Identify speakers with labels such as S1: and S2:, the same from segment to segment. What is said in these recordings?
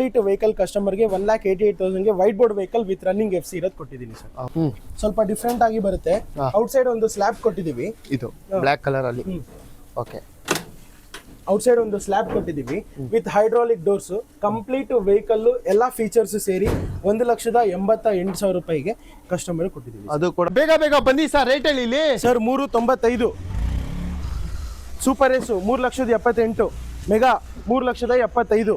S1: Complete vehicle ಕಸ್ಟಮರ್ಗೆ one lakh eighty eight ತೌಸಂಡ್ಗೆ white board vehicle with running F C ಇರೋದು ಕೊಟ್ಟಿದ್ದೀನಿ sir ಸ್ವಲ್ಪ different ಆಗಿ ಬರುತ್ತೆ. ಔಟ್ಸೈಡ್ ಒಂದು ಸ್ಲ್ಯಾಬ್ ಕೊಟ್ಟಿದ್ದೀವಿ
S2: ಇದು ಬ್ಲ್ಯಾಕ್ ಕಲರ್ ಅಲ್ಲಿ. ಓಕೆ.
S1: ಔಟ್ಸೈಡ್ ಒಂದು ಸ್ಲ್ಯಾಬ್ ಕೊಟ್ಟಿದ್ದೀವಿ with hydraulic doors complete vehicle ಎಲ್ಲ ಫೀಚರ್ಸ್ ಸೇರಿ ಒಂದು ಲಕ್ಷದ ಎಂಬತ್ತ ಎಂಟು ಸಾವಿರ ರೂಪಾಯಿಗೆ ಕಸ್ಟಮರ್ ಕೊಟ್ಟಿದ್ದೀವಿ
S2: ಅದು ಕೂಡ ಬೇಗ ಬೇಗ ಬನ್ನಿ ಸರ್ ರೇಟ್ ಹೇಳಿ ಇಲ್ಲಿ.
S1: ಸರ್ ಮೂರು ತೊಂಬತ್ತೈದು. ಸೂಪರ್ ಎಸ್ ಮೂರು ಲಕ್ಷದ ಎಪ್ಪತ್ತೆಂಟು. ಮೆಗಾ ಮೂರು ಲಕ್ಷದ ಎಪ್ಪತ್ತೈದು.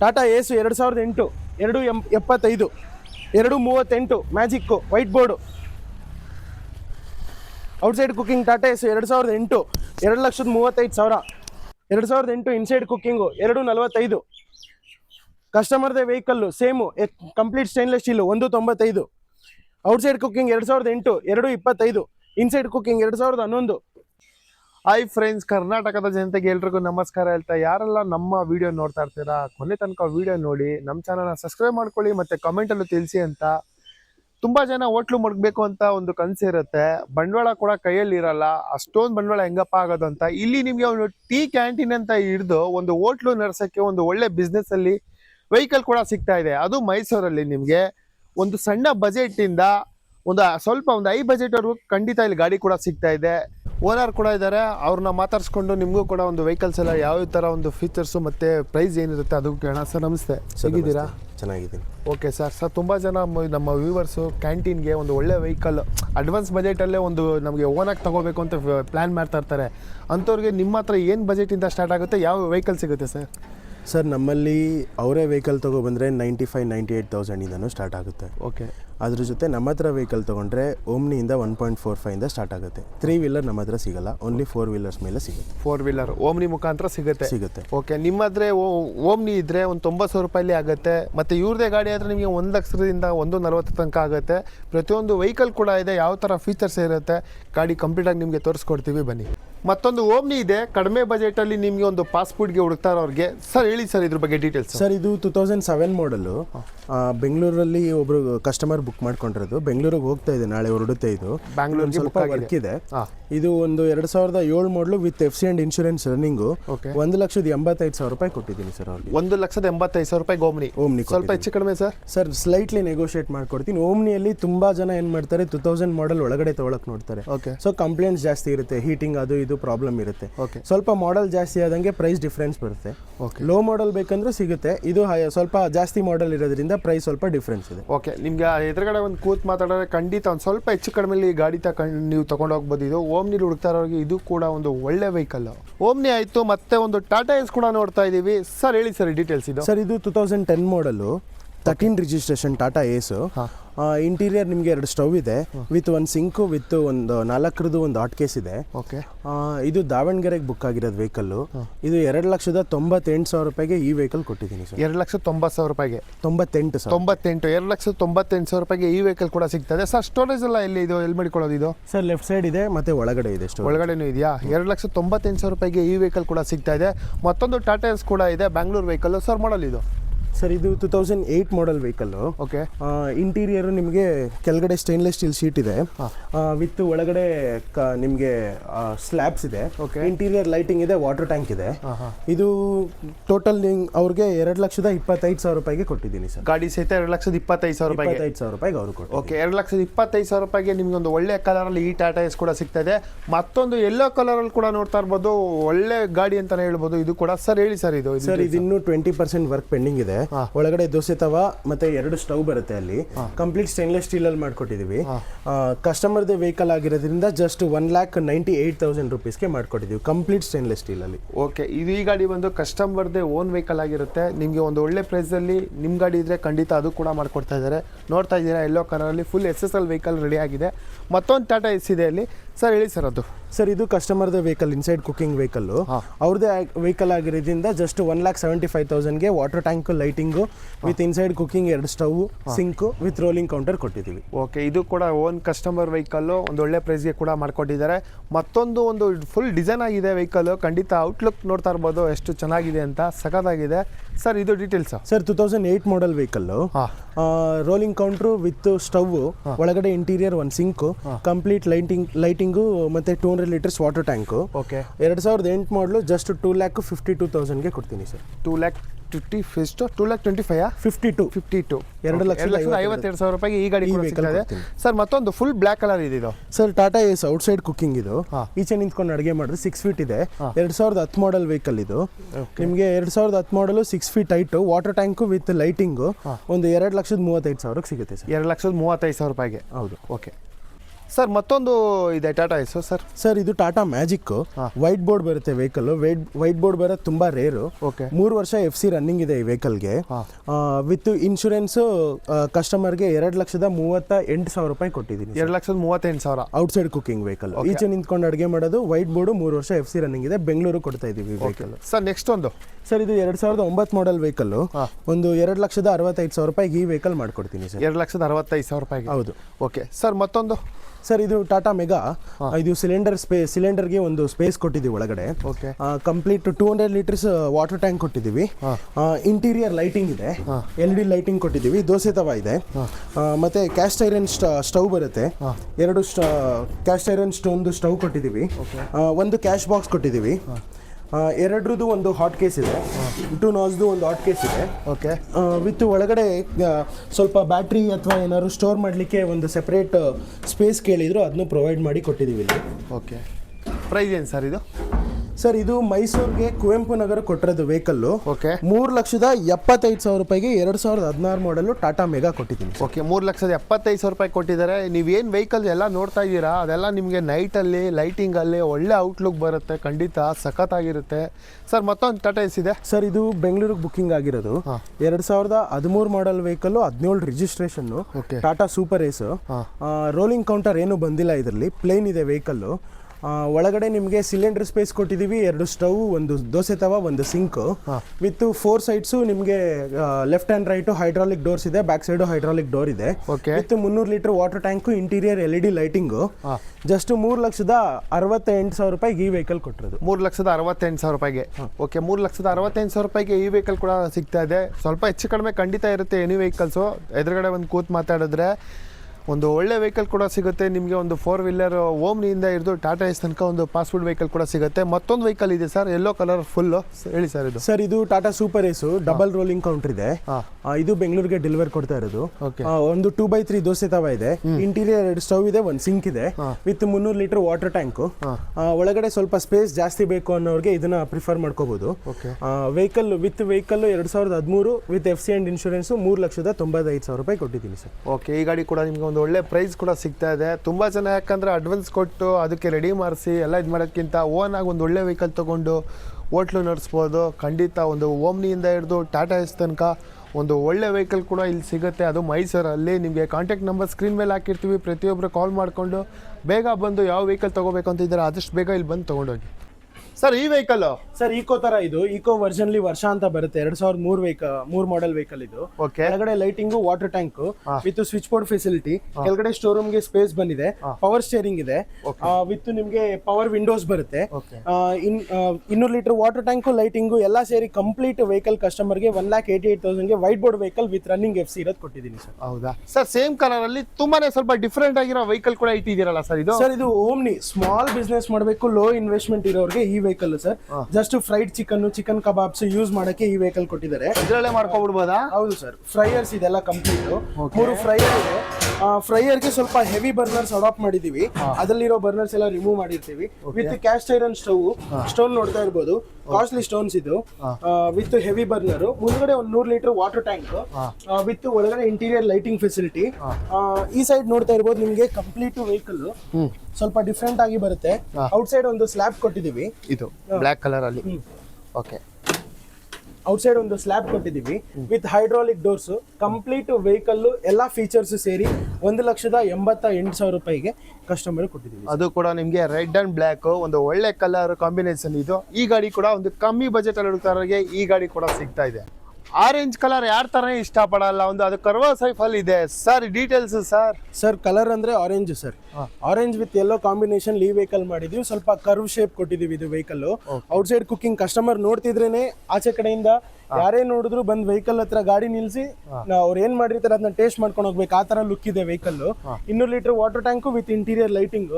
S1: ಟಾಟಾ ಏಸು ಎರಡು ಸಾವಿರದ ಎಂಟು, ಎರಡು ಎಂ ಎಪ್ಪತ್ತೈದು, ಎರಡು ಮೂವತ್ತೆಂಟು, magic white board outside cooking Tata Ace ಎರಡು ಸಾವಿರದ ಎಂಟು, ಎರಡು ಲಕ್ಷದ ಮೂವತ್ತೈದು ಸಾವಿರ. ಎರಡು ಸಾವಿರದ ಎಂಟು ಇನ್ಸೈಡ್ ಕುಕ್ಕಿಂಗು ಎರಡು ನಲವತ್ತೈದು. ಕಸ್ಟಮರ್ದೇ vehicle same complete stainless steel ಒಂದು ತೊಂಬತ್ತೈದು. ಔಟ್ಸೈಡ್ ಕುಕ್ಕಿಂಗ್ ಎರಡು ಸಾವಿರದ ಎಂಟು, ಎರಡು ಇಪ್ಪತ್ತೈದು. ಇನ್ಸೈಡ್ ಕುಕ್ಕಿಂಗ್ ಎರಡು ಸಾವಿರದ ಹನ್ನೊಂದು
S2: ಹಾಯ್ ಫ್ರೆಂಡ್ಸ್ ಕರ್ನಾಟಕದ ಜನತೆಗೆ ಎಲ್ರಿಗೂ ನಮಸ್ಕಾರ ಹೇಳ್ತಾ, ಯಾರೆಲ್ಲ ನಮ್ಮ ವಿಡಿಯೋ ನೋಡ್ತಾ ಇರ್ತೀರಾ, ಕೊನೆ ತನಕ ವಿಡಿಯೋ ನೋಡಿ, ನಮ್ಮ ಚಾನಲ್ನ ಸಬ್ಸ್ಕ್ರೈಬ್ ಮಾಡ್ಕೊಳ್ಳಿ ಮತ್ತು ಕಮೆಂಟಲ್ಲೂ ತಿಳಿಸಿ ಅಂತ. ತುಂಬ ಜನ ಹೋಟ್ಲು ಮುಡ್ಬೇಕು ಅಂತ ಒಂದು ಕನಸು ಇರುತ್ತೆ. ಬಂಡವಾಳ ಕೂಡ ಕೈಯಲ್ಲಿ ಇರಲ್ಲ. ಅಷ್ಟೊಂದು ಬಂಡವಾಳ ಹೆಂಗಪ್ಪ ಆಗೋದು ಅಂತ. ಇಲ್ಲಿ ನಿಮಗೆ ಒಂದು ಟೀ ಕ್ಯಾಂಟೀನ್ ಅಂತ ಹಿಡಿದು ಒಂದು ಹೋಟ್ಲು ನಡೆಸೋಕ್ಕೆ ಒಂದು ಒಳ್ಳೆ ಬಿಸ್ನೆಸ್ಸಲ್ಲಿ ವೆಹಿಕಲ್ ಕೂಡ ಸಿಗ್ತಾ ಇದೆ. ಅದು ಮೈಸೂರಲ್ಲಿ ನಿಮಗೆ. ಒಂದು ಸಣ್ಣ ಬಜೆಟಿಂದ ಒಂದು ಸ್ವಲ್ಪ ಒಂದು ಐ ಬಜೆಟ್ವರೆಗೂ ಖಂಡಿತ ಇಲ್ಲಿ ಗಾಡಿ ಕೂಡ ಸಿಗ್ತಾ ಇದೆ. ಓನರ್ ಕೂಡ ಇದ್ದಾರೆ. ಅವ್ರನ್ನ ಮಾತಾಡಿಸ್ಕೊಂಡು ನಿಮಗೂ ಕೂಡ ಒಂದು ವೆಹಿಕಲ್ಸ್ ಎಲ್ಲ ಯಾವ ಥರ ಒಂದು ಫೀಚರ್ಸು ಮತ್ತು ಪ್ರೈಸ್ ಏನಿರುತ್ತೆ ಅದು ಕೇಳೋಣ. ಸರ್ ನಮಸ್ತೆ. ಹೇಗಿದ್ದೀರಾ?
S1: ಚೆನ್ನಾಗಿದ್ದೀನಿ.
S2: ಓಕೆ ಸರ್ ಸರ್ ತುಂಬ ಜನ ನಮ್ಮ ವ್ಯೂವರ್ಸು ಕ್ಯಾಂಟೀನ್ಗೆ ಒಂದು ಒಳ್ಳೆ ವೆಹಿಕಲ್ ಅಡ್ವಾನ್ಸ್ ಬಜೆಟಲ್ಲೇ ಒಂದು ನಮಗೆ ಓನಾಗಿ ತಗೋಬೇಕು ಅಂತ ಪ್ಲ್ಯಾನ್ ಮಾಡ್ತಾ ಇರ್ತಾರೆ. ಅಂಥವ್ರಿಗೆ ನಿಮ್ಮ ಹತ್ರ ಏನು ಬಜೆಟಿಂದ ಸ್ಟಾರ್ಟ್ ಆಗುತ್ತೆ? ಯಾವ ವೆಹಿಕಲ್ ಸಿಗುತ್ತೆ ಸರ್
S1: ಸರ್ ನಮ್ಮಲ್ಲಿ ಅವರೇ ವೆಹಿಕಲ್ ತೊಗೊಬಂದರೆ ನೈಂಟಿ ಫೈವ್ ನೈಂಟಿ ಏಯ್ಟ್ ತೌಸಂಡಿಂದನೂ ಸ್ಟಾರ್ಟ್ ಆಗುತ್ತೆ.
S2: ಓಕೆ
S1: ಅದ್ರ ಜೊತೆ ನಮ್ಮ ಹತ್ರ ವೆಹಿಕಲ್ ತೊಗೊಂಡ್ರೆ ಓಮ್ನಿಯಿಂದ ಒನ್ ಪಾಯಿಂಟ್ ಫೋರ್ ಫೈವಿಂದ ಸ್ಟಾರ್ಟ್ ಆಗುತ್ತೆ. ತ್ರೀ ವೀಲರ್ ನಮ್ಮ ಹತ್ರ ಸಿಗಲ್ಲ. ಓನ್ಲಿ ಫೋರ್ ವೀಲರ್ಸ್ ಮೇಲೆ ಸಿಗುತ್ತೆ.
S2: ಫೋರ್ ವೀಲರ್ ಓಮ್ನಿ ಮುಖಾಂತರ ಸಿಗುತ್ತೆ.
S1: ಸಿಗುತ್ತೆ.
S2: ಓಕೆ ನಿಮ್ಮ ಹತ್ರ ಓಮ್ನಿ ಇದ್ರೆ ಒಂದು ತೊಂಬತ್ತು ಸಾವಿರ ರೂಪಾಯಲ್ಲಿ ಆಗುತ್ತೆ. ಮತ್ತು ಇವ್ರದೇ ಗಾಡಿ ಆದರೆ ನಿಮಗೆ ಒಂದು ಲಕ್ಷದಿಂದ ಒಂದು ನಲವತ್ತು ತನಕ ಆಗುತ್ತೆ. ಪ್ರತಿಯೊಂದು ವೆಹಿಕಲ್ ಕೂಡ ಇದೆ ಯಾವ ಥರ ಫೀಚರ್ಸ್ ಇರುತ್ತೆ ಗಾಡಿ ಕಂಪ್ಲೀಟಾಗಿ ನಿಮಗೆ ತೋರಿಸ್ಕೊಡ್ತೀವಿ ಬನ್ನಿ. ಮತ್ತೊಂದು ಓಮ್ನಿ ಇದೆ. ಕಡಿಮೆ ಬಜೆಟಲ್ಲಿ ನಿಮಗೆ ಒಂದು ಪಾಸ್ಪೋರ್ಟ್ಗೆ ಹುಡುಕ್ತಾ ಇರೋರಿಗೆ ಸರ್ ಹೇಳಿ ಸರ್ ಇದ್ರ ಬಗ್ಗೆ ಡೀಟೇಲ್ಸ್
S1: ಸರ್ ಇದು ಟೂ ತೌಸಂಡ್ ಸೆವೆನ್ ಮಾಡಲು ಬೆಂಗಳೂರಲ್ಲಿ ಒಬ್ರು ಕಸ್ಟಮರ್ ಬುಕ್ ಮಾಡ್ಕೊಂಡಿರೋದು. ಬೆಂಗಳೂರಿಗೆ ಹೋಗ್ತಾ ಇದೆ ನಾಳೆ ಹೊರಡುತ್ತೆ ಇದು.
S2: ಬ್ಯಾಂಗ್ಳೂರ್ಗೆ
S1: ಸ್ವಲ್ಪ. ವರ್ಕ್ ಇದೆ. ಇದು ಒಂದು ಎರಡು ಸಾವಿರದ ಏಳು model with F C and insurance running ಒಂದು ಲಕ್ಷದ ಎಂಬತ್ತೈದು ಸಾವಿರ ರೂಪಾಯಿ ಕೊಟ್ಟಿದ್ದೀನಿ ಸರ್ ಅವ್ರಿಗೆ.
S2: ಒಂದು ಲಕ್ಷದ ಎಂಬತ್ತೈದು ಸಾವಿರ ರೂಪಾಯಿ ಓಮ್ನಿ.
S1: ಓಮ್ನಿ
S2: ಸ್ವಲ್ಪ ಹೆಚ್ಚು ಕಡಿಮೆ ಸರ್
S1: ಸರ್ ಸ್ಲೈಟ್ಲಿ ನೆಗೋಷಿಯೇಟ್ ಮಾಡ್ಕೊಡ್ತೀನಿ. ಓಮ್ನಿಯಲ್ಲಿ ತುಂಬಾ ಜನ ಏನು ಮಾಡ್ತಾರೆ ಟೂ ತೌಸಂಡ್ ಮಾಡಲ್ ಒಳಗಡೆ ತೊಗೊಳಕ್ ನೋಡ್ತಾರೆ.
S2: ಓಕೆ
S1: ಸೊ ಕಂಪ್ಲೇಂಟ್ಸ್ ಜಾಸ್ತಿ ಇರುತ್ತೆ ಹೀಟಿಂಗ್ ಅದು ಇದು ಪ್ರಾಬ್ಲಮ್ ಇರುತ್ತೆ.
S2: ಓಕೆ
S1: ಸ್ವಲ್ಪ ಮಾಡೆಲ್ ಜಾಸ್ತಿ ಆದಂಗೆ ಪ್ರೈಸ್ ಡಿಫ್ರೆನ್ಸ್ ಬರುತ್ತೆ.
S2: ಓಕೆ
S1: ಲೋ ಮಾಡೆಲ್ ಬೇಕಂದ್ರೂ ಸಿಗುತ್ತೆ. ಇದು ಸ್ವಲ್ಪ ಜಾಸ್ತಿ ಮಾಡೆಲ್ ಇರೋದ್ರಿಂದ ಪ್ರೈಸ್ ಸ್ವಲ್ಪ ಡಿಫ್ರೆನ್ಸ್ ಇದೆ.
S2: ಓಕೆ ನಿಮ್ಗೆ ಎದುರುಗಡೆ ಒಂದು ಕೂತ್ ಮಾತಾಡಿದ್ರೆ ಖಂಡಿತ ಒಂದು ಸ್ವಲ್ಪ ಹೆಚ್ಚು ಕಡಿಮೆಲಿ ಗಾಡಿ ತಗೊಂಡು ನೀವು ತಗೊಂಡು ಹೋಗ್ಬೋದು. ಇದು ಓಮ್ನಿಲಿ ಹುಡುಕ್ತಾ ಇರೋರಿಗೆ ಇದು ಕೂಡ ಒಂದು ಒಳ್ಳೆ ವೆಹಿಕಲ್ ಓಮ್ನಿ ಆಯಿತು ಮತ್ತೆ ಒಂದು ಟಾಟಾ ಎಸ್ ಕೂಡ ನೋಡ್ತಾ ಇದ್ದೀವಿ ಸರ್ ಹೇಳಿ ಸರ್ ಡೀಟೇಲ್ಸ್ ಇದು.
S1: ಸರ್ ಇದು two thousand ten model thirteen registration Tata Ace
S2: ಹಾಂ.
S1: ಇಂಟೀರಿಯರ್ ನಿಮಗೆ ಎರಡು ಸ್ಟವ್ ಇದೆ. ವಿತ್ ಒಂದು ಸಿಂಕು ವಿತ್ ಒಂದು ನಾಲ್ಕರದು ಒಂದು ಹಾಟ್ ಕೇಸ್ ಇದೆ.
S2: ಓಕೆ.
S1: ಇದು ದಾವಣಗೆರೆಗೆ ಬುಕ್ ಆಗಿರೋದು ವೆಹಿಕಲ್ಲು ಇದು ಎರಡು ಲಕ್ಷದ ತೊಂಬತ್ತೆಂಟು ಸಾವಿರ ರೂಪಾಯಿಗೆ ಈ ವೆಹಿಕಲ್ ಕೊಟ್ಟಿದ್ದೀನಿ ಸರ್.
S2: ಎರಡು ಲಕ್ಷ ತೊಂಬತ್ತು ಸಾವಿರ ರೂಪಾಯಿಗೆ?
S1: ತೊಂಬತ್ತೆಂಟು ಸಾವಿರ.
S2: ತೊಂಬತ್ತೆಂಟು ಎರಡು ಲಕ್ಷದ ತೊಂಬತ್ತೆಂಟು ಸಾವಿರ ರೂಪಾಯಿಗೆ ಈ ವೆಹಿಕಲ್ ಕೂಡ ಸಿಗ್ತದೆ ಸರ್ ಸ್ಟೋರೇಜ್ ಎಲ್ಲ ಎಲ್ಲಿ ಇದು ಎಲ್ಲಿ ಮಾಡಿಕೊಳ್ಳೋದು ಇದು?
S1: ಸರ್ ಲೆಫ್ಟ್ ಸೈಡ್ ಇದೆ ಮತ್ತೆ ಒಳಗಡೆ ಇದೆ
S2: ಒಳಗಡೆನೂ ಇದೆಯಾ? ಎರಡು ಲಕ್ಷ ತೊಂಬತ್ತೆಂಟು ಸಾವಿರ ರೂಪಾಯಿಗೆ ಈ ವೆಹಿಕಲ್ ಕೂಡ ಸಿಗ್ತಾ ಇದೆ. ಮತ್ತೊಂದು ಟಾಟಾ ಎಸ್ ಕೂಡ ಇದೆ ಬ್ಯಾಂಗ್ಳೂರ್ ವೆಹಿಕಲ್ ಸರ್ ಮಾಡಲ್ ಇದು?
S1: ಸರ್ ಇದು two thousand eight model vehicle
S2: okay
S1: interior ನಿಮಗೆ ಕೆಳಗಡೆ ಸ್ಟೈನ್ಲೆಸ್ ಸ್ಟೀಲ್ ಶೀಟ್ ಇದೆ. ವಿತ್ ಒಳಗಡೆ ಕ ನಿಮಗೆ ಸ್ಲ್ಯಾಬ್ಸ್ ಇದೆ.
S2: ಓಕೆ
S1: ಇಂಟೀರಿಯರ್ ಲೈಟಿಂಗ್ ಇದೆ ವಾಟರ್ ಟ್ಯಾಂಕ್ ಇದೆ. ಇದು ಟೋಟಲ್ ಅವ್ರಿಗೆ ಎರಡು ಲಕ್ಷದ ಇಪ್ಪತ್ತೈದು ಸಾವಿರ ರೂಪಾಯಿಗೆ ಕೊಟ್ಟಿದ್ದೀನಿ ಸರ್.
S2: ಗಾಡಿ ಸಹಿತ ಎರಡು ಲಕ್ಷದ ಇಪ್ಪತ್ತೈದು ಸಾವಿರ ರೂಪಾಯಿ
S1: ಐದು ಸಾವಿರ ರೂಪಾಯಿಗೆ ಅವರು ಕೊಟ್ಟು
S2: ಓಕೆ ಎರಡು ಲಕ್ಷದ ಇಪ್ಪತ್ತೈದು ಸಾವಿರ ರೂಪಾಯಿಗೆ ನಿಮಗೆ ಒಂದು ಒಳ್ಳೆ ಕಲರಲ್ಲಿ ಈ ಟಾಟಾ ಎಸ್ ಕೂಡ ಸಿಗ್ತಾ ಇದೆ. ಮತ್ತೊಂದು ಎಲ್ಲೋ ಕಲರಲ್ಲಿ ಕೂಡ ನೋಡ್ತಾ ಇರ್ಬೋದು ಒಳ್ಳೆ ಗಾಡಿ ಅಂತಾನೆ ಹೇಳ್ಬೋದು. ಇದು ಕೂಡ ಸರ್ ಹೇಳಿ ಸರ್ ಇದು.
S1: ಸರ್ ಇದು ಇನ್ನೂ ಟ್ವೆಂಟಿ ಪರ್ಸೆಂಟ್ ವರ್ಕ್ ಪೆಂಡಿಂಗ್ ಇದೆ. ಒಳಗಡೆ ದೋಸೆ ತವ ಮತ್ತೆ ಎರಡು ಸ್ಟವ್ ಬರುತ್ತೆ ಅಲ್ಲಿ. ಕಂಪ್ಲೀಟ್ ಸ್ಟೈನ್ಲೆಸ್ ಸ್ಟೀಲ್ ಅಲ್ಲಿ ಮಾಡ್ಕೊಟ್ಟಿದೀವಿ. ಕಸ್ಟಮರ್ದ ವೆಹಿಕಲ್ ಆಗಿರೋದ್ರಿಂದ just one lakh ninety eight thousand ರುಪೀಸ್ಗೆ ಮಾಡ್ಕೊಟ್ಟಿದ್ದೀವಿ ಕಂಪ್ಲೀಟ್ ಸ್ಟೇನ್ಲೆಸ್ ಸ್ಟೀಲ್ ಅಲ್ಲಿ.
S2: ಓಕೆ ಇದು ಈ ಗಾಡಿ ಬಂದು ಕಸ್ಟಮರ್ದೇ ಓನ್ ವೆಹಿಕಲ್ ಆಗಿರುತ್ತೆ. ನಿಮಗೆ ಒಂದು ಒಳ್ಳೆ ಪ್ರೈಸಲ್ಲಿ ನಿಮ್ಮ ಗಾಡಿ ಇದ್ರೆ ಖಂಡಿತ ಅದು ಕೂಡ ಮಾಡ್ಕೊಡ್ತಾ ಇದ್ದಾರೆ ನೋಡ್ತಾ ಇದ್ದೀರಾ ಎಲ್ಲೋ ಕಲರಲ್ಲಿ full S S L vehicle ready ಆಗಿದೆ. ಮತ್ತೊಂದು ಟಾಟಾ ಎಸ್ ಇದೆ ಅಲ್ಲಿ. ಸರ್ ಹೇಳಿ ಸರ್ ಅದು.
S1: ಸರ್ ಇದು ಕಸ್ಟಮರ್ದ ವೆಹಿಕಲ್ ಇನ್ಸೈಡ್ ಕುಕಿಂಗ್ ವೆಹಿಕಲ್
S2: ಹಾ.
S1: ಅವ್ರದ್ದೇ ವೆಹಿಕಲ್ ಆಗಿರೋದ್ರಿಂದ just one lakh seventy five ತೌಸಂಡ್ಗೆ water tank lighting with inside cooking ಎರಡು stove sink with rolling counter ಕೊಟ್ಟಿದ್ದೀವಿ.
S2: ಓಕೆ ಇದು ಕೂಡ ಓನ್ ಕಸ್ಟಮರ್ ವೆಹಿಕಲ್ಲು ಒಂದು ಒಳ್ಳೆ ಪ್ರೈಸ್ಗೆ ಕೂಡ ಮಾಡ್ಕೊಟ್ಟಿದ್ದಾರೆ. ಮತ್ತೊಂದು ಒಂದು ಫುಲ್ ಡಿಸೈನ್ ಆಗಿದೆ ವೆಹಿಕಲ್ ಖಂಡಿತ ಔಟ್ಲುಕ್ ನೋಡ್ತಾ ಇರ್ಬೋದು ಎಷ್ಟು ಚೆನ್ನಾಗಿದೆ ಅಂತ ಸಖತ್ತಾಗಿದೆ. ಸರ್ ಇದು details
S1: sir two thousand eight model vehicle rolling counter with stove ಒಳಗಡೆ ಇಂಟೀರಿಯರ್ ಒಂದು ಸಿಂಕು ಕಂಪ್ಲೀಟ್ ಲೈಟಿಂಗ್ ಲೈಟಿಂಗು ಮತ್ತೆ two hundred litres water tank
S2: okay
S1: ಎರಡು ಸಾವಿರದ ಎಂಟು model just two lakh fifty two ತೌಸಂಡ್ಗೆ ಕೊಡ್ತೀನಿ sir.
S2: Two lakh fifty fifty two lakh twenty five
S1: fifty two
S2: fifty two
S1: ಎರಡು ಲಕ್ಷ
S2: ಐವತ್ತೆರಡು ಸಾವಿರ ರೂಪಾಯಿಗೆ ಈ ಗಾಡಿ ಇದೆ ಸರ್ ಮತ್ತೊಂದು ಫುಲ್ ಬ್ಲ್ಯಾಕ್ ಕಲರ್ ಇದೆ ಇದು.
S1: Sir Tata ace outside cooking ಇದು. ಈಚೆ ನಿಂತ್ಕೊಂಡು ಅಡುಗೆ ಮಾಡಿದ್ರೆ ಸಿಕ್ಸ್ ಫೀಟ್ ಇದೆ.
S2: ಎರಡು
S1: ಎರಡ್ ಸಾವಿರದ ಹತ್ತು ಮಾಡೆಲ್ ವೆಹಿಕಲ್ ಇದು. ನಿಮಗೆ ಎರಡು ಸಾವಿರದ ಹತ್ತು model six feet height water tank with lighting ಒಂದು ಎರಡು ಲಕ್ಷದ ಮೂವತ್ತೈದು ಸಾವಿರಕ್ಕೆ ಸಿಗುತ್ತೆ ಸರ್.
S2: ಎರಡು ಲಕ್ಷದ ಮೂವತ್ತೈದು ಸಾವಿರ ರೂಪಾಯಿಗೆ.
S1: ಹೌದು.
S2: ಓಕೆ ಸರ್ ಮತ್ತೊಂದು ಇದೆ ಟಾಟಾ ಎಸ್ ಸರ್.
S1: ಸರ್ ಇದು ಟಾಟಾ ಮ್ಯಾಜಿಕ್ ವೈಟ್ ಬೋರ್ಡ್ ಬರುತ್ತೆ ವೆಹಿಕಲ್ ವೈಟ್ ವೈಟ್ ಬೋರ್ಡ್ ಬರೋದು ತುಂಬಾ ರೇರು
S2: ಓಕೆ
S1: ಮೂರು ವರ್ಷ ಎಫ್ ಸಿ ರನ್ನಿಂಗ್ ಇದೆ ಈ ವೆಹಿಕಲ್ಗೆ. ವಿತ್ ಇನ್ಶೂರೆನ್ಸು ಕಸ್ಟಮರ್ಗೆ ಎರಡು ಲಕ್ಷದ ಮೂವತ್ತ ಎಂಟು ಸಾವಿರ ರೂಪಾಯಿ ಕೊಟ್ಟಿದ್ದೀನಿ
S2: ಎರಡು ಲಕ್ಷದ ಮೂವತ್ತೆಂಟು ಸಾವಿರ.
S1: ಔಟ್ಸೈಡ್ ಕುಕಿಂಗ್ ವೆಹಿಕಲ್ ಈಚೆ ನಿಂತ್ಕೊಂಡು ಅಡುಗೆ ಮಾಡೋದು ವೈಟ್ ಬೋರ್ಡು ಮೂರು ವರ್ಷ ಎಫ್ ಸಿ ರನ್ನಿಂಗ್ ಇದೆ. ಬೆಂಗಳೂರು ಕೊಡ್ತಾ ಇದೀವಿ ವೆಹಿಕಲ್
S2: ಸರ್ ನೆಕ್ಸ್ಟ್ ಒಂದು.
S1: ಸರ್ ಇದು ಎರಡು ಸಾವಿರದ ಒಂಬತ್ತು ಮಾಡೆಲ್ ವೆಹಿಕಲ್ ಒಂದು ಎರಡು ಲಕ್ಷದ ಅರವತ್ತೈದು ಸಾವಿರ ರೂಪಾಯಿಗೆ ಈ ವೆಹಿಕಲ್ ಮಾಡ್ಕೊಡ್ತೀನಿ ಸರ್.
S2: ಎರಡು ಲಕ್ಷದ ಅರವತ್ತೈದು ಸಾವಿರ ರೂಪಾಯಿಗೆ.
S1: ಹೌದು.
S2: ಓಕೆ ಸರ್ ಮತ್ತೊಂದು.
S1: ಸರ್ ಇದು ಟಾಟಾ ಮೆಗಾ. ಇದು ಸಿಲಿಂಡರ್ ಸ್ಪೇ ಸಿಲಿಂಡರ್ಗೆ ಒಂದು ಸ್ಪೇಸ್ ಕೊಟ್ಟಿದ್ದೀವಿ ಒಳಗಡೆ.
S2: Okay.
S1: Complete two hundred litres water tank ಕೊಟ್ಟಿದ್ದೀವಿ. ಇಂಟೀರಿಯರ್ ಲೈಟಿಂಗ್ ಇದೆ. ಎಲ್ ಡಿ ಲೈಟಿಂಗ್ ಕೊಟ್ಟಿದ್ದೀವಿ. ದೋಸೆ ತವ ಇದೆ. ಮತ್ತೆ ಕ್ಯಾಸ್ಟ್ ಐರನ್ ಸ್ಟವ್ ಬರುತ್ತೆ. ಎರಡು ಕ್ಯಾಸ್ಟ್ ಐರನ್ ಒಂದು ಸ್ಟವ್ ಕೊಟ್ಟಿದ್ದೀವಿ. ಒಂದು ಕ್ಯಾಶ್ ಬಾಕ್ಸ್ ಕೊಟ್ಟಿದ್ದೀವಿ. ಎರಡ್ರದ್ದು ಒಂದು ಹಾಟ್ ಕೇಸ್ ಇದೆ. ಟು ನಾಸ್ದು ಒಂದು ಹಾಟ್ ಕೇಸ್ ಇದೆ.
S2: ಓಕೆ
S1: ವಿತ್ ಒಳಗಡೆ ಸ್ವಲ್ಪ ಬ್ಯಾಟ್ರಿ ಅಥವಾ ಏನಾದ್ರು ಸ್ಟೋರ್ ಮಾಡಲಿಕ್ಕೆ ಒಂದು ಸೆಪರೇಟ್ ಸ್ಪೇಸ್ ಕೇಳಿದ್ರು ಅದನ್ನು ಪ್ರೊವೈಡ್ ಮಾಡಿ ಕೊಟ್ಟಿದ್ದೀವಿ ಇಲ್ಲಿ.
S2: ಓಕೆ ಪ್ರೈಸ್ ಏನು ಸರ್ ಇದು?
S1: ಸರ್ ಇದು ಮೈಸೂರಿಗೆ ಕುವೆಂಪು ನಗರ ಕೊಟ್ಟಿರೋದು ವೆಹಿಕಲ್
S2: ಓಕೆ
S1: ಮೂರು ಲಕ್ಷದ ಎಪ್ಪತ್ತೈದು ಸಾವಿರ ರೂಪಾಯಿಗೆ ಎರಡು ಸಾವಿರದ ಹದಿನಾರು ಮಾಡಲು ಟಾಟಾ ಮೆಗಾ ಕೊಟ್ಟಿದ್ದೀನಿ.
S2: ಓಕೆ ಮೂರು ಲಕ್ಷದ ಎಪ್ಪತ್ತೈದು ಸಾವಿರ ರೂಪಾಯಿ ಕೊಟ್ಟಿದ್ದಾರೆ. ನೀವೇನು ವೆಹಿಕಲ್ ಎಲ್ಲ ನೋಡ್ತಾ ಇದ್ದೀರಾ? ಅದೆಲ್ಲ ನಿಮಗೆ ನೈಟಲ್ಲಿ ಲೈಟಿಂಗಲ್ಲಿ ಒಳ್ಳೆ ಔಟ್ಲುಕ್ ಬರುತ್ತೆ ಖಂಡಿತ ಸಖತ್ತಾಗಿರುತ್ತೆ. ಸರ್ ಮತ್ತೊಂದು ಟಾಟಾ ಎಸ್ ಇದೆ.
S1: ಸರ್ ಇದು ಬೆಂಗಳೂರಿಗೆ ಬುಕ್ಕಿಂಗ್ ಆಗಿರೋದು. ಎರಡು ಸಾವಿರದ ಹದಿಮೂರು ಮಾಡಲ್ ವೆಹಿಕಲ್ಲು ಹದಿನೇಳು registration. Tata super ace rolling counter ಏನು ಬಂದಿಲ್ಲ ಇದರಲ್ಲಿ. ಪ್ಲೇನ್ ಇದೆ ವೆಹಿಕಲ್ಲು ಒಳಗಡೆ ನಿಮಗೆ ಸಿಲಿಂಡರ್ ಸ್ಪೇಸ್ ಕೊಟ್ಟಿದ್ದೀವಿ ಎರಡು ಸ್ಟವ್ ಒಂದು ದೋಸೆ ತವ ಒಂದು ಸಿಂಕ್ ವಿತ್ ಫೋರ್ ಸೈಡ್ಸು ನಿಮಗೆ left and right hydraulic doors ಇದೆ. ಬ್ಯಾಕ್ ಸೈಡು ಹೈಡ್ರಾಲಿಕ್ ಡೋರ್ ಇದೆ.
S2: ಓಕೆ
S1: ವಿತ್ ಮುನ್ನೂರು litre water tank interior L E D lighting. Just ಮೂರು ಲಕ್ಷದ ಅರವತ್ತೆಂಟು ಸಾವಿರ ರೂಪಾಯಿಗೆ ಈ ವೆಹಿಕಲ್ ಕೊಟ್ಟಿರೋದು.
S2: ಮೂರು ಲಕ್ಷದ ಅರವತ್ತೆಂಟು ಸಾವಿರ ರೂಪಾಯಿಗೆ. ಓಕೆ ಮೂರು ಲಕ್ಷದ ಅರವತ್ತೆಂಟು ಸಾವಿರ ರೂಪಾಯಿಗೆ ಈ ವೆಹಿಕಲ್ ಕೂಡ ಸಿಗ್ತಾ ಇದೆ. ಸ್ವಲ್ಪ ಹೆಚ್ಚು ಕಡಿಮೆ ಖಂಡಿತ ಇರುತ್ತೆ ಎನಿ ವೆಹಿಕಲ್ಸು ಎದುರುಗಡೆ ಒಂದು ಕೂತ್ ಮಾತಾಡಿದ್ರೆ ಒಂದು ಒಳ್ಳೆ ವೆಹಿಕಲ್ ಕೂಡ ಸಿಗುತ್ತೆ. ನಿಮಗೆ ಒಂದು ಫೋರ್ ವೀಲರ್ ಓಮ್ನಿಯಿಂದ ಹಿಡಿದು ಟಾಟಾ ಎಸ್ ತನಕ ಒಂದು ಪಾಸ್ಪೋರ್ಟ್ ವೆಹಿಕಲ್ ಕೂಡ ಸಿಗುತ್ತೆ. ಮತ್ತೊಂದು ವೆಹಿಕಲ್ ಇದೆ ಸರ್ ಎಲ್ಲೋ ಕಲರ್ ಫುಲ್ಲು ಹೇಳಿ ಸರ್ ಇದು.
S1: ಸರ್ ಇದು Tata super ace double rolling counter ಇದೆ. ಇದು ಬೆಂಗಳೂರಿಗೆ ಡೆಲಿವರ್ ಕೊಡ್ತಾ ಇರೋದು. ಒಂದು ಟೂ ಬೈ ತ್ರೀ ದೋಸೆ ತವ ಇದೆ. ಇಂಟೀರಿಯರ್ ಎರಡು ಸ್ಟವ್ ಇದೆ ಒಂದು ಸಿಂಕ್ ಇದೆ. ವಿತ್ ಮುನ್ನೂರು ಲೀಟರ್ ವಾಟರ್ ಟ್ಯಾಂಕು ಒಳಗಡೆ ಸ್ವಲ್ಪ ಸ್ಪೇಸ್ ಜಾಸ್ತಿ ಬೇಕು ಅನ್ನೋರಿಗೆ ಇದನ್ನ ಪ್ರಿಫರ್ ಮಾಡ್ಕೋಬಹುದು. ವೆಹಿಕಲ್ ವಿತ್ ವೆಹಿಕಲ್ ಎರಡು ಸಾವಿರದ ಹದಿಮೂರು with F C and insurance ಮೂರು ಲಕ್ಷದ ತೊಂಬತ್ತೈದು ಸಾವಿರ ರೂಪಾಯಿ ಕೊಟ್ಟಿದ್ದೀನಿ ಸರ್.
S2: ಓಕೆ ಈ ಗಾಡಿ ಕೂಡ ನಿಮ್ಗೆ ಒಂದು ಒಳ್ಳೆ ಪ್ರೈಸ್ ಕೂಡ ಸಿಗ್ತಾ ಇದೆ. ತುಂಬಾ ಜನ ಯಾಕಂದ್ರೆ ಅಡ್ವಾನ್ಸ್ ಕೊಟ್ಟು ಅದಕ್ಕೆ ರೆಡಿ ಮಾಡಿಸಿ ಎಲ್ಲ ಇದು ಮಾಡೋದಕ್ಕಿಂತ ಓನ್ ಆಗಿ ಒಂದು ಒಳ್ಳೆ ವೆಹಿಕಲ್ ತಗೊಂಡು ಹೋಟ್ಲು ನಡೆಸ್ಬೋದು. ಖಂಡಿತ ಒಂದು ಓಮ್ನಿಯಿಂದ ಹಿಡಿದು ಟಾಟಾ ಎಸ್ ತನಕ ಒಂದು ಒಳ್ಳೆ ವೆಹಿಕಲ್ ಕೂಡ ಇಲ್ಲಿ ಸಿಗುತ್ತೆ. ಅದು ಮೈಸೂರಲ್ಲಿ ನಿಮಗೆ ಕಾಂಟ್ಯಾಕ್ಟ್ ನಂಬರ್ ಸ್ಕ್ರೀನ್ ಮೇಲೆ ಹಾಕಿರ್ತೀವಿ. ಪ್ರತಿಯೊಬ್ಬರು ಕಾಲ್ ಮಾಡಿಕೊಂಡು ಬೇಗ ಬಂದು ಯಾವ ವೆಹಿಕಲ್ ತೊಗೋಬೇಕು ಅಂತ ಇದ್ದಾರೆ, ಆದಷ್ಟು ಬೇಗ ಇಲ್ಲಿ ಬಂದು ತೊಗೊಂಡೋಗಿ. ಸರ್ ಈ ವೆಹಿಕಲ್
S1: ಸರ್ ಈಕೋ ತರ ಇದು. ಈಕೋ ವರ್ಷನ್ ವರ್ಷ ಅಂತ ಬರುತ್ತೆ. ಎರಡ್ ಸಾವಿರದ ಮೂರ್ ವೆಹಿಕಲ್ ಮೂರ್ ಮಾಡೆಲ್ ವೆಹಿಕಲ್ ಇದು. ಕೆಳಗಡೆ lighting water tank with switch board facility ಕೆಳಗಡೆ ಸ್ಟೋರ್ ರೂಮ್ಗೆ ಸ್ಪೇಸ್ ಬಂದಿದೆ. ಪವರ್ ಸ್ಟೇರಿಂಗ್ ಇದೆ. ವಿತ್ ನಿಮ್ಗೆ ಪವರ್ ವಿಂಡೋಸ್ ಬರುತ್ತೆ. ಇನ್ ಇನ್ನೂರು ಲೀಟರ್ ವಾಟರ್ ಟ್ಯಾಂಕು ಲೈಟಿಂಗು ಎಲ್ಲ ಸೇರಿ ಕಂಪ್ಲೀಟ್ ವೆಹಿಕಲ್ ಕಸ್ಟಮರ್ಗೆ one lakh eighty eight ತೌಸಂಡ್ಗೆ white board vehicle with running F C ಇರೋದು ಕೊಟ್ಟಿದ್ದೀನಿ ಸರ್
S2: ಹೌದಾ? ಸರ್ ಸೇಮ್ ಕಲರ್ ಅಲ್ಲಿ ತುಂಬಾನೇ ಸ್ವಲ್ಪ ಡಿಫ್ರೆಂಟ್ ಆಗಿರೋ ವೆಹಿಕಲ್ ಕೂಡ ಇಟ್ಟಿದ್ದೀರಲ್ಲ ಸರ್ ಇದು?
S1: ಸರ್ ಇದು ಓಮ್ನಿ ಸ್ಮಾಲ್ ಬಿಸ್ನೆಸ್ ಮಾಡಬೇಕು ಲೋ ಇನ್ವೆಸ್ಟ್ಮೆಂಟ್ ಇರೋರಿಗೆ ಈ vehicle sir just fried chicken chicken kebabs use ಮಾಡಕ್ಕೆ ಈ ವೆಹಿಕಲ್ ಕೊಟ್ಟಿದ್ದಾರೆ.
S2: ಇದರಲ್ಲೇ ಮಾಡ್ಕೊಬಿಡ್ಬೋದಾ?
S1: ಹೌದು ಸರ್ ಫ್ರೈಯರ್ಸ್ ಇದೆಲ್ಲ ಕಂಪ್ಲೀಟ್ ಮೂರು ಫ್ರೈಯರ್ ಇದೆ. ಫ್ರೈಯರ್ಗೆ ಸ್ವಲ್ಪ ಹೆವಿ ಬರ್ನರ್ಸ್ ಅಡಾಪ್ಟ್ ಮಾಡಿದೀವಿ ಅದರಲ್ಲಿರೋ ಬರ್ನರ್ಸ್ ಎಲ್ಲ ರಿಮೂವ್ ಮಾಡಿರ್ತೀವಿ. With cast iron stove stone ನೋಡ್ತಾ ಇರ್ಬೋದು. ಕಾಸ್ಟ್ಲಿ ಸ್ಟೋನ್ಸ್ ಇದು. ವಿತ್ ಹೆವಿ ಬರ್ನರ್ ಮುಂದ್ಗಡೆ ಒಂದು ನೂರ್ ಲೀಟರ್ ವಾಟರ್ ಟ್ಯಾಂಕ್ ವಿತ್ ಒಳಗಡೆ ಇಂಟೀರಿಯರ್ ಲೈಟಿಂಗ್ ಫೆಸಿಲಿಟಿ ಈ ಸೈಡ್ ನೋಡ್ತಾ ಇರ್ಬೋದು ನಿಮ್ಗೆ ಕಂಪ್ಲೀಟ್ ವೆಹಿಕಲ್ ಸ್ವಲ್ಪ ಡಿಫ್ರೆಂಟ್ ಆಗಿ ಬರುತ್ತೆ. ಔಟ್ ಸೈಡ್ ಒಂದು ಸ್ಲ್ಯಾಬ್ ಕೊಟ್ಟಿದೀವಿ
S2: ಇದು ಬ್ಲಾಕ್ ಕಲರ್ ಅಲ್ಲಿ. ಓಕೆ
S1: ಔಟ್ಸೈಡ್ ಒಂದು ಸ್ಲ್ಯಾಬ್ ಕೊಟ್ಟಿದ್ದೀವಿ with hydraulic doors complete vehicle ಎಲ್ಲ ಫೀಚರ್ಸ್ ಸೇರಿ ಒಂದು ಲಕ್ಷದ ಎಂಬತ್ತ ಎಂಟು ಸಾವಿರ ರೂಪಾಯಿಗೆ ಕಸ್ಟಮರ್ ಕೊಟ್ಟಿದ್ದೀವಿ.
S2: ಅದು ಕೂಡ ನಿಮಗೆ ರೆಡ್ ಅಂಡ್ ಬ್ಲ್ಯಾಕ್ ಒಂದು ಒಳ್ಳೆ ಕಲರ್ ಕಾಂಬಿನೇಷನ್ ಇದು. ಈ ಗಾಡಿ ಕೂಡ ಒಂದು ಕಮ್ಮಿ ಬಜೆಟ್ ಅಲ್ಲಿ ಈ ಗಾಡಿ ಕೂಡ ಸಿಗ್ತಾ ಇದೆ. ಆರೆಂಜ್ ಕಲರ್ ಯಾರ ತರನೇ ಇಷ್ಟಪಡಲ್ಲ ಒಂದು ಅದು ಕರ್ವಾ ಸೈಫ್ ಅಲ್ಲಿ ಇದೆ. Sir details sir
S1: sir colour ಅಂದ್ರೆ orange sir orange with yellow combination Lee vehicle ಮಾಡಿದೀವಿ. ಸ್ವಲ್ಪ ಕರ್ವ್ ಶೇಪ್ ಕೊಟ್ಟಿದೀವಿ ಇದು ವೆಹಿಕಲ್ ಔಟ್ಸೈಡ್ ಕುಕಿಂಗ್ ಕಸ್ಟಮರ್ ನೋಡ್ತಿದ್ರೇನೆ ಆಚೆ ಕಡೆಯಿಂದ ಯಾರೇ ನೋಡಿದ್ರು ಬಂದ್ ವೆಹಿಕಲ್ ಹತ್ರ ಗಾಡಿ ನಿಲ್ಸಿ ಅವ್ರ ಏನ್ ಮಾಡಿರ್ತಾರೆ ಅದನ್ನ ಟೇಸ್ಟ್ ಮಾಡ್ಕೊಂಡು ಹೋಗ್ಬೇಕು. ಆ ತರ ಲುಕ್ ಇದೆ ವೆಹಿಕಲ್ ಇನ್ನೂರು litre water tank with interior lighting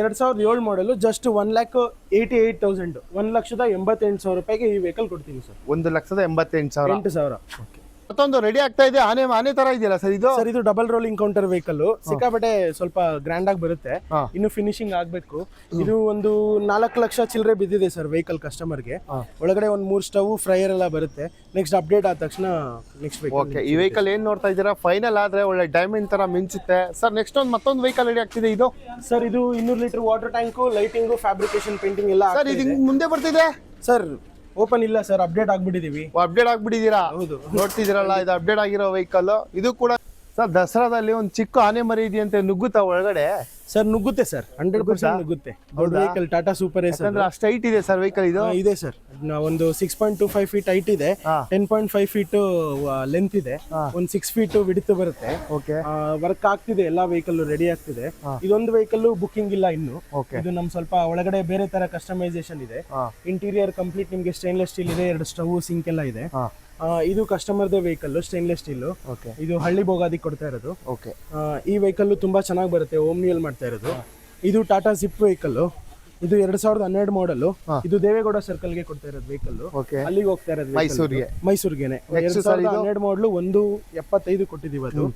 S1: ಎರಡ್ ಸಾವಿರದ ಏಳು model just one lakh eighty eight thousand ಒಂದ್ ಲಕ್ಷದ ಎಂಬತ್ತೆಂಟು ಸಾವಿರ ರೂಪಾಯಿಗೆ ಈ ವೆಹಿಕಲ್ ಕೊಡ್ತೀನಿ ಸರ್
S2: ಒಂದು ಲಕ್ಷದ ಎಂಬತ್ತೆಂಟು ಸಾವಿರ.
S1: ಎಂಟು ಸಾವಿರ.
S2: ಮತ್ತೊಂದು ರೆಡಿ ಆಗ್ತಾ ಇದೆ. ಆನೆ ಆನೆ ತರ ಇದೆಯಲ್ಲ ಸರ್ ಇದು?
S1: ಸರ್ ಇದು ಡಬಲ್ ರೋಲಿಂಗ್ ಕೌಂಟರ್ ವೆಹಿಕಲ್ ಸಿಕ್ಕಾಪಟ್ಟೆ ಸ್ವಲ್ಪ ಗ್ರ್ಯಾಂಡ್ ಆಗಿ ಬರುತ್ತೆ. ಇನ್ನು ಫಿನಿಶಿಂಗ್ ಆಗ್ಬೇಕು. ಇದು ಒಂದು ನಾಲ್ಕು ಲಕ್ಷ ಚಿಲ್ಲರೆ ಬಿದ್ದಿದೆ ಸರ್ ವೆಹಿಕಲ್ ಕಸ್ಟಮರ್ಗೆ ಒಳಗಡೆ ಒಂದು ಮೂರು ಸ್ಟವ್ ಫ್ರೈಯರ್ ಎಲ್ಲ ಬರುತ್ತೆ. ನೆಕ್ಸ್ಟ್ ಅಪ್ಡೇಟ್ ಆದ ತಕ್ಷಣ ನೆಕ್ಸ್ಟ್
S2: ಓಕೆ ಈ ವೆಹಿಕಲ್ ಏನ್ ನೋಡ್ತಾ ಇದ್ದೀರಾ? ಫೈನಲ್ ಆದ್ರೆ ಒಳ್ಳೆ ಡೈಮಂಡ್ ತರ ಮಿಂಚುತ್ತೆ. ಸರ್ ನೆಕ್ಸ್ಟ್ ಒಂದು ಮತ್ತೊಂದು ವೆಹಿಕಲ್ ರೆಡಿ ಆಗ್ತಿದೆ ಇದು?
S1: ಸರ್ ಇದು ಇನ್ನೂರು litre water tank lighting fabrication painting ಎಲ್ಲ
S2: ಸರ್ ಇದು ಮುಂದೆ ಬರ್ತಿದೆ?
S1: ಸರ್ ಓಪನ್ ಇಲ್ಲ ಸರ್ ಅಪ್ಡೇಟ್ ಆಗ್ಬಿಟ್ಟಿದೀವಿ.
S2: ಅಪ್ಡೇಟ್ ಆಗ್ಬಿಟ್ಟಿದ್ದೀರಾ
S1: ಹೌದು.
S2: ನೋಡ್ತಿದ್ದೀರಲ್ಲ ಇದು ಅಪ್ಡೇಟ್ ಆಗಿರೋ ವೆಹಿಕಲ್ ಇದು ಕೂಡ ಸರ್ ದಸರಾದಲ್ಲಿ ಒಂದು ಚಿಕ್ಕ ಆನೆ ಮರಿ ಇದೆಯಂತೆ ನುಗ್ಗುತ್ತಾ ಒಳಗಡೆ?
S1: ಸರ್ ನುಗ್ಗುತ್ತೆ ಸರ್. ಹಂಡ್ರೆಡ್ ಪರ್ಸೆಂಟ್ ನುಗ್ಗುತ್ತೆ? ದೊಡ್ಡ ವೆಹಿಕಲ್ ಟಾಟಾ ಸೂಪರ್ ಎಸ್
S2: ಅಂದ್ರೆ ಅಷ್ಟು ಹೈಟ್ ಇದೆ ಸರ್ ವೆಹಿಕಲ್ ಇದು?
S1: ಇದೆ ಸರ್. ಒಂದು six point two five feet height ಇದೆ. Ten point five feet length ಇದೆ. ಒಂದು ಸಿಕ್ಸ್ ಫೀಟ್ ವಿಡಿತು ಬರುತ್ತೆ.
S2: ಓಕೆ
S1: ವರ್ಕ್ ಆಗ್ತಿದೆ ಎಲ್ಲಾ ವೆಹಿಕಲ್ ರೆಡಿ ಆಗ್ತಿದೆ. ಇದೊಂದು ವೆಹಿಕಲ್ ಬುಕಿಂಗ್ ಇಲ್ಲ ಇನ್ನು. ಇದು ನಮ್ ಸ್ವಲ್ಪ ಒಳಗಡೆ ಬೇರೆ ತರ ಕಸ್ಟಮೈಸೇಷನ್ ಇದೆ. ಇಂಟೀರಿಯರ್ ಕಂಪ್ಲೀಟ್ ನಿಮ್ಗೆ ಸ್ಟೈನ್ಲೆಸ್ ಸ್ಟೀಲ್ ಇದೆ ಎರಡು ಸ್ಟವ್ ಸಿಂಕ್ ಎಲ್ಲ ಇದೆ. ಇದು ಕಸ್ಟಮರ್ ಕಸ್ಟಮರ್ದೇ ವೆಹಿಕಲ್ ಸ್ಟೈನ್ಲೆಸ್ ಸ್ಟೀಲ್
S2: ಓಕೆ
S1: ಇದು ಹಳ್ಳಿ ಬೋಗಾದಿ ಕೊಡ್ತಾ ಇರೋದು.
S2: ಓಕೆ
S1: ಈ ವೆಹಿಕಲ್ ತುಂಬಾ ಚೆನ್ನಾಗಿ ಬರುತ್ತೆ ಓಮ್ನಿಯಲ್ ಮಾಡ್ತಾ ಇರೋದು. ಇದು ಟಾಟಾ ಸಿಪ್ ವೆಹಿಕಲ್ ಇದು ಎರಡ್ ಸಾವಿರದ ಹನ್ನೆರಡು ಮಾಡಲ್ ಇದು ದೇವೇಗೌಡ ಸರ್ಕಲ್ಗೆ ಕೊಡ್ತಾ ಇರೋದು ವೆಹಿಕಲ್ ಅಲ್ಲಿಗೆ ಹೋಗ್ತಾ ಇರೋದು
S2: ಮೈಸೂರಿಗೆ.
S1: ಮೈಸೂರಿಗೆನೆ. ಎರಡ್ ಸಾವಿರದ ಹನ್ನೆರಡು ಮಾಡಲ್ ಒಂದು ಎಪ್ಪತ್ತೈದು ಕೊಟ್ಟಿದೀವಿ ಅದು.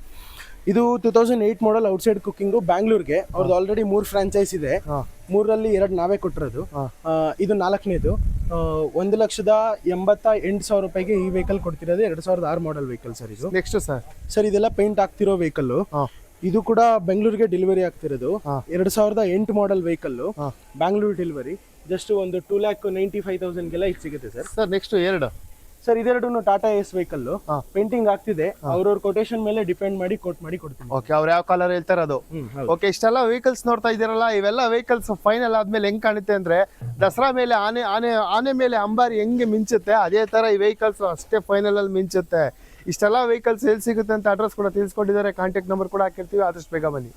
S1: ಇದು two thousand eight model outside cooking ಬ್ಯಾಂಗ್ಳೂರ್ಗೆ ಅವ್ರದ್ದು ಆಲ್ರೆಡಿ ಮೂರು ಫ್ರಾಂಚೈಸ್ ಇದೆ.
S2: ಮೂರರಲ್ಲಿ
S1: ಮೂರಲ್ಲಿ ಎರಡು ನಾವೇ ಕೊಟ್ಟಿರೋದು. ಇದು ನಾಲ್ಕನೇದು. ಒಂದು ಲಕ್ಷದ ಎಂಬತ್ತ ಎಂಟು ಸಾವಿರ ರೂಪಾಯಿಗೆ ಈ ವೆಹಿಕಲ್ ಕೊಡ್ತಿರೋದು. ಎರಡ್ ಸಾವಿರದ ಆರು ಮಾಡಲ್ ವೆಹಿಕಲ್ ಸರ್ ಇದು.
S2: Next sir.
S1: ಸರ್ ಇದೆಲ್ಲ ಪೇಂಟ್ ಆಗ್ತಿರೋ ವೆಹಿಕಲ್ ಇದು ಕೂಡ ಬೆಂಗಳೂರಿಗೆ ಡೆಲಿವರಿ ಆಗ್ತಿರೋದು. ಎರಡ್ ಸಾವಿರದ ಎಂಟು model vehicle Bangalore delivery just ಒಂದು ಟೂ ಲ್ಯಾಕ್ ನೈಂಟಿ ಫೈವ್ ತೌಸಂಡ್ಗೆಲ್ಲ ಇದು ಸಿಗುತ್ತೆ ಸರ್
S2: ಸರ್ ನೆಕ್ಸ್ಟ್ ಎರಡು?
S1: ಸರ್ ಇದೆರಡು ಟಾಟಾ ಎಸ್ ವೆಹಿಕಲ್ ಪೇಂಟಿಂಗ್ ಆಗ್ತಿದೆ. ಅವ್ರವ್ರ ಕೊಟೇಶನ್ ಮೇಲೆ ಡಿಪೆಂಡ್ ಮಾಡಿ ಕೋಟ್ ಮಾಡಿ ಕೊಡ್ತೀನಿ.
S2: ಓಕೆ ಅವ್ರು ಯಾವ ಕಲರ್ ಹೇಳ್ತಾರೆ ಅದು? ಓಕೆ ಇಷ್ಟೆಲ್ಲ ವೆಹಿಕಲ್ಸ್ ನೋಡ್ತಾ ಇದ್ದೀರಲ್ಲ ಇವೆಲ್ಲ ವೆಹಿಕಲ್ಸ್ ಫೈನಲ್ ಆದ್ಮೇಲೆ ಹೆಂಗ್ ಕಾಣುತ್ತೆ ಅಂದ್ರೆ ದಸರಾ ಮೇಲೆ ಆನೆ ಆನೆ ಆನೆ ಮೇಲೆ ಅಂಬಾರಿ ಹೆಂಗೆ ಮಿಂಚುತ್ತೆ ಅದೇ ತರ ಈ ವೆಹಿಕಲ್ಸ್ ಅಷ್ಟೇ ಫೈನಲ್ ಅಲ್ಲಿ ಮಿಂಚುತ್ತೆ. ಇಷ್ಟೆಲ್ಲ ವೆಹಿಕಲ್ಸ್ ಎಲ್ಲಿ ಸಿಗುತ್ತೆ ಅಂತ ಅಡ್ರೆಸ್ ಕೂಡ ತಿಳಿಸ್ಕೊಟ್ಟಿದ್ದಾರೆ ಕಾಂಟ್ಯಾಕ್ಟ್ ನಂಬರ್ ಕೂಡ ಹಾಕಿರ್ತೀವಿ. ಆದಷ್ಟು ಬೇಗ ಬನ್ನಿ.